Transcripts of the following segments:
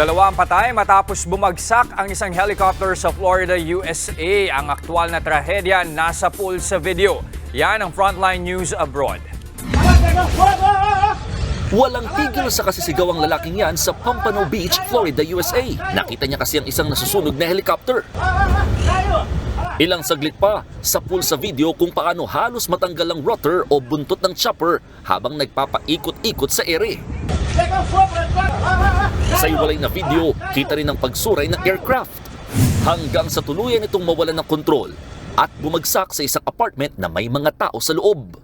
Dalawang patay matapos bumagsak ang isang helicopter sa Florida, USA. Ang aktual na trahedya nasa pool sa video. Yan ang Frontline News Abroad. Walang tigil sa kasisigaw ang lalaking yan sa Pompano Beach, Florida, USA. Nakita niya kasi ang isang nasusunog na helicopter. Ilang saglit pa, sa pool sa video kung paano halos matanggal ang rotor o buntot ng chopper habang nagpapaikot-ikot sa ere. Sa iwalay na video, kita rin ang pagsuray ng aircraft. Hanggang sa tuluyan itong mawalan ng kontrol at bumagsak sa isang apartment na may mga tao sa loob.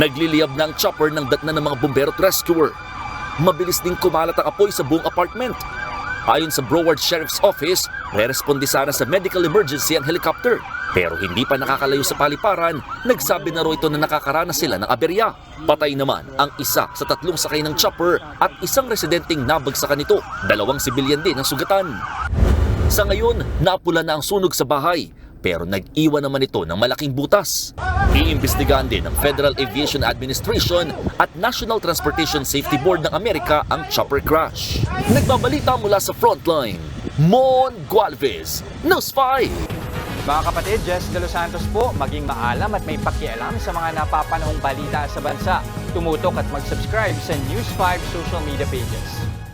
Nagliliyab na chopper ng datna ng mga bumbero at rescuer. Mabilis ding kumalat ang apoy sa buong apartment. Ayon sa Broward Sheriff's Office, re-responde sana sa medical emergency ang helicopter. Pero hindi pa nakakalayo sa paliparan, nagsabi na raw ito na nakakaranas sila ng aberya. Patay naman ang isa sa tatlong sakay ng chopper at isang residenteng nabagsakan nito. Dalawang sibilyan din ang sugatan. Sa ngayon, napula na ang sunog sa bahay, pero nag-iwan naman ito ng malaking butas. Iimbestigahan din ng Federal Aviation Administration at National Transportation Safety Board ng Amerika ang chopper crash. Nagbabalita mula sa frontline, Mon Gualvez, News 5. Mga kapatid, Jess De Los Santos po, maging maalam at may pakialam sa mga napapanahong balita sa bansa. Tumutok at mag-subscribe sa News 5 social media pages.